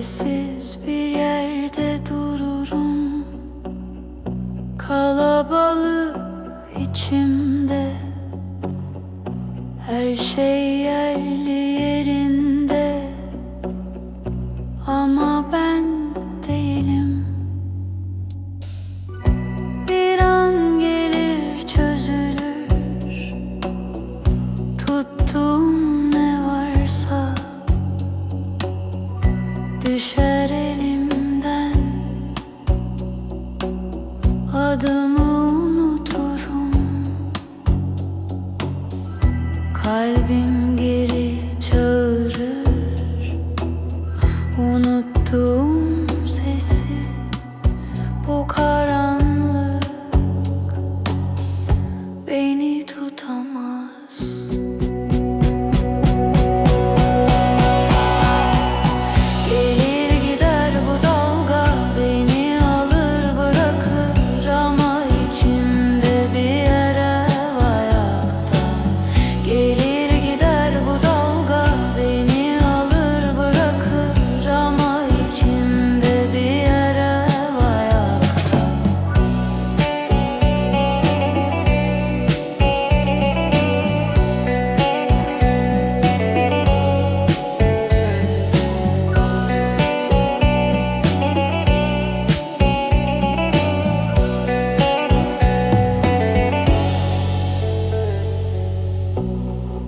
Sessiz bir yerde dururum. Kalabalık içimde. Her şey yerli yerinde. Ama ben değilim. Düşer elimden. Adımı unuturum. Kalbim geri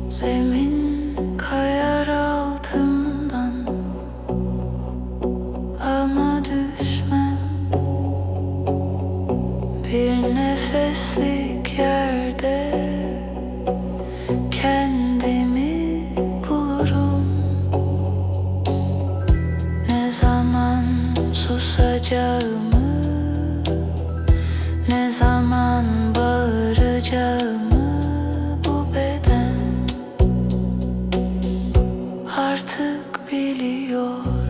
Zemin kayar altımdan. Ama düşmem. Bir nefeslik yerde biliyor